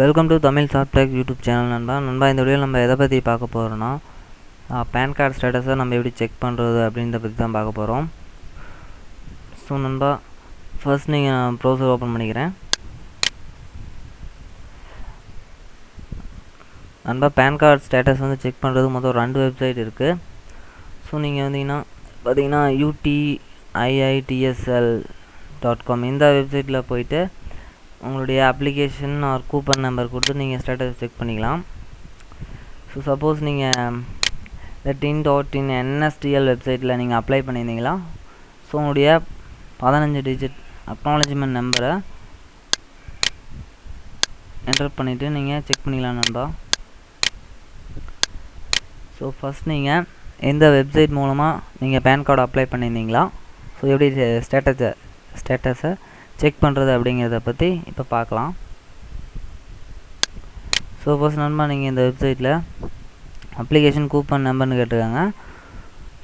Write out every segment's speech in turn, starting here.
Welcome to Tamil Softech YouTube channel நண்பா. நண்பா இந்த வீடியோ நம்ம எதை பற்றி பார்க்க போகிறோன்னா பேன் கார்டு ஸ்டேட்டஸை நம்ம எப்படி செக் பண்ணுறது அப்படின்றத பற்றி தான் பார்க்க போகிறோம் ஸோ நண்பா ஃபர்ஸ்ட் நீங்கள் ப்ரௌசர் ஓப்பன் பண்ணிக்கிறேன். நண்பா பேன் கார்டு ஸ்டேட்டஸ் வந்து செக் பண்ணுறது மொத்தம் ரெண்டு வெப்சைட் இருக்குது ஸோ நீங்கள் வந்தீங்கன்னா பார்த்தீங்கன்னா யூடிஐஐடிஎஸ்எல் டாட் காம் இந்த வெப்சைட்டில் போயிட்டு உங்களுடைய அப்ளிகேஷன் ஆர் கூப்பன் நம்பர் கொடுத்து நீங்கள் ஸ்டேட்டஸ் செக் பண்ணிக்கலாம். ஸோ சப்போஸ் நீங்கள் இந்த டின் டாட் இன் என்எஸ்டிஎல் வெப்சைட்டில் நீங்கள் அப்ளை பண்ணியிருந்தீங்களா? ஸோ உங்களுடைய பதினஞ்சு டிஜிட் அக்னாலஜ்மெண்ட் நம்பரை என்டர் பண்ணிவிட்டு நீங்கள் செக் பண்ணிக்கலாம் நண்பா. ஸோ ஃபஸ்ட் நீங்கள் எந்த வெப்சைட் மூலமாக நீங்கள் பேன் கார்டு அப்ளை பண்ணியிருந்தீங்களா? ஸோ எப்படி ஸ்டேட்டஸை ஸ்டேட்டஸை செக் பண்ணுறது அப்படிங்கிறத பற்றி இப்போ பார்க்கலாம். ஸோ ஃபர்ஸ்ட் நண்பா நீங்கள் இந்த வெப்சைட்டில் அப்ளிகேஷன் கூப்பன் நம்பர்னு கேட்டிருக்காங்க.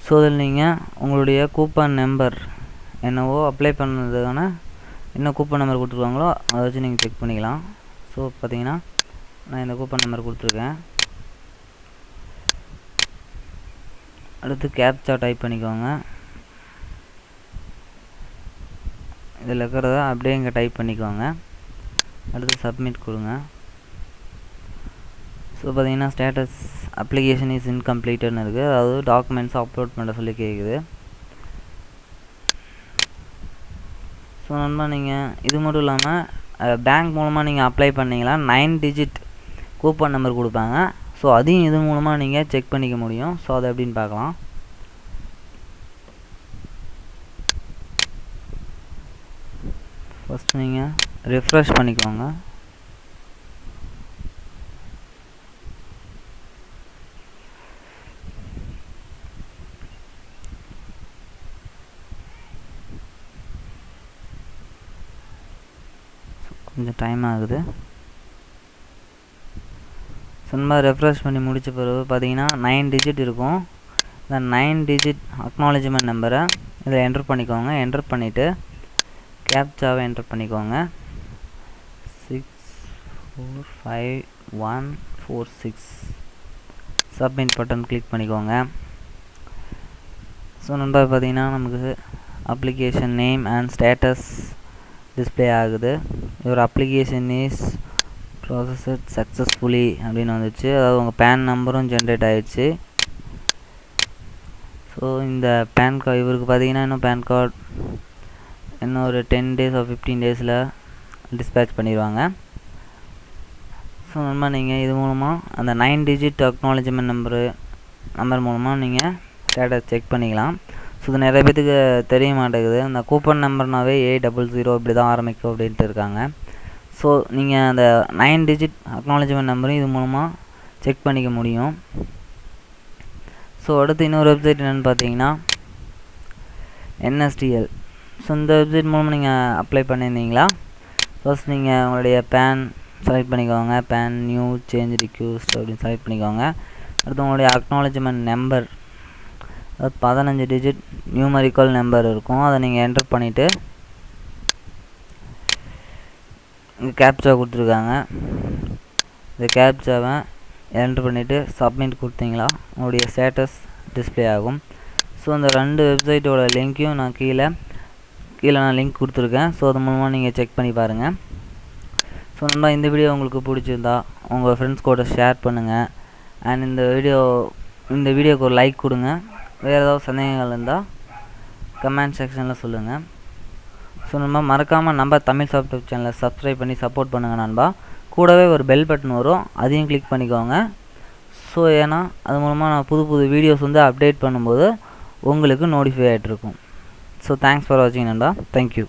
ஸோ அதில் நீங்கள் உங்களுடைய கூப்பன் நம்பர் என்னவோ அப்ளை பண்ணுறதுக்கான என்ன கூப்பன் நம்பர் கொடுத்துருவாங்களோ அதை வச்சு நீங்கள் செக் பண்ணிக்கலாம். ஸோ பார்த்தீங்கன்னா நான் இந்த கூப்பன் நம்பர் கொடுத்துருக்கேன். அடுத்து கேப்சா டைப் பண்ணிக்கோங்க. இதில் இருக்கிறத அப்படியே இங்கே டைப் பண்ணிக்கோங்க. அடுத்து சப்மிட் கொடுங்க. ஸோ பார்த்தீங்கன்னா ஸ்டேட்டஸ் அப்ளிகேஷன் இஸ் இன்கம்ப்ளீட்டட்னு இருக்குது அதாவது டாக்குமெண்ட்ஸ் அப்லோட் பண்ண சொல்லி கேட்குது ஸோ நண்பா நீங்கள் இது மட்டும் இல்லாமல் பேங்க் மூலமாக நீங்கள் அப்ளை பண்ணிங்களா நைன் டிஜிட் கூப்பன் நம்பர் கொடுப்பாங்க. ஸோ அதையும் இது மூலமாக நீங்கள் செக் பண்ணிக்க முடியும். ஸோ அதை எப்படின்னு பார்க்கலாம். ஃபஸ்ட்டு நீங்கள் ரிஃப்ரெஷ் பண்ணிக்கோங்க. கொஞ்சம் டைம் ஆகுது. சும்மா ரெஃப்ரெஷ் பண்ணி முடித்த பிறகு பார்த்தீங்கன்னா நைன் டிஜிட் இருக்கும். இந்த நைன் டிஜிட் அக்னாலஜ்மெண்ட் நம்பரை இதில் என்டர் பண்ணிக்கோங்க. என்டர் பண்ணிவிட்டு கேப்சாவை என்டர் பண்ணிக்கோங்க. Six four five one four six submit button click பண்ணிக்கோங்க. ஸோ நண்பா பார்த்தீங்கன்னா நமக்கு application name and status display ஆகுது. Your application is processed successfully அப்படின்னு வந்துச்சு. அதாவது உங்கள் பேன் நம்பரும் ஜென்ரேட் ஆகிடுச்சு ஸோ இந்த பேன் கார்டு இவருக்கு பார்த்தீங்கன்னா இன்னும் பேன் கார்டு இன்னும் ஒரு டென் டேஸ் ஆர் ஃபிஃப்டீன் டேஸில் டிஸ்பேச் பண்ணிடுவாங்க ஸோ நம்ம நீங்கள் இது மூலமாக அந்த nine digit acknowledgement number number மூலமாக நீங்கள் டேட்டா செக் பண்ணிக்கலாம். ஸோ இது நிறைய பேத்துக்கு தெரிய மாட்டேங்குது. அந்த கூப்பன் நம்பர்னாவே ஏ டபுள் ஜீரோ இப்படி தான் ஆரம்பிக்கும் அப்படின்ட்டு இருக்காங்க. ஸோ நீங்கள் அந்த நைன் டிஜிட் அக்னாலஜ்மெண்ட் நம்பரும் இது மூலமாக செக் பண்ணிக்க முடியும். ஸோ அடுத்து இன்னொரு வெப்சைட் என்னென்னு பார்த்தீங்கன்னா என்எஸ்டிஎல் ஸோ இந்த வெப்சைட் மூலமாக நீங்கள் அப்ளை பண்ணியிருந்தீங்களா? ஃபர்ஸ்ட் நீங்கள் உங்களுடைய பேன் செலக்ட் பண்ணிக்கோங்க. பேன் நியூ சேஞ்ச் ரிக்யூஸ்ட் அப்படின்னு செலக்ட் பண்ணிக்கோங்க. அடுத்து உங்களுடைய அக்னாலஜ்மெண்ட் நம்பர் அதாவது பதினஞ்சு டிஜிட் நியூமரிக்கல் நம்பர் இருக்கும். அதை நீங்கள் என்டர் பண்ணிவிட்டு இங்கே கேப்சா கொடுத்துருக்காங்க. இந்த கேப்சாவை என்டர் பண்ணிவிட்டு சப்மிட் கொடுத்தீங்களா? உங்களுடைய ஸ்டேட்டஸ் டிஸ்பிளே ஆகும். ஸோ அந்த ரெண்டு வெப்சைட்டோட லிங்க்கையும் நான் கீழே கீழே நான் லிங்க் கொடுத்துருக்கேன். ஸோ அது மூலமாக நீங்கள் செக் பண்ணி பாருங்கள் ஸோ நண்பா இந்த வீடியோ உங்களுக்கு பிடிச்சிருந்தா உங்கள் ஃப்ரெண்ட்ஸ் கூட ஷேர் பண்ணுங்கள் அண்ட் இந்த வீடியோ இந்த வீடியோக்கு ஒரு லைக் கொடுங்க. வேறு ஏதாவது சந்தேகங்கள் இருந்தால் கமெண்ட் செக்ஷனில் சொல்லுங்கள் ஸோ நம்ம மறக்காமல் நம்ம தமிழ் சாஃப்ட்வேர் சேனலை சப்ஸ்கிரைப் பண்ணி சப்போர்ட் பண்ணுங்கள் நண்பா. கூடவே ஒரு பெல் பட்டன் வரும். அதையும் கிளிக் பண்ணிக்கோங்க. ஸோ ஏன்னா அது மூலமாக நான் புது புது வீடியோஸ் வந்து அப்டேட் பண்ணும்போது உங்களுக்கு நோட்டிஃபை ஆகிட்ருக்கும் so thanks for watching and uh, thank you.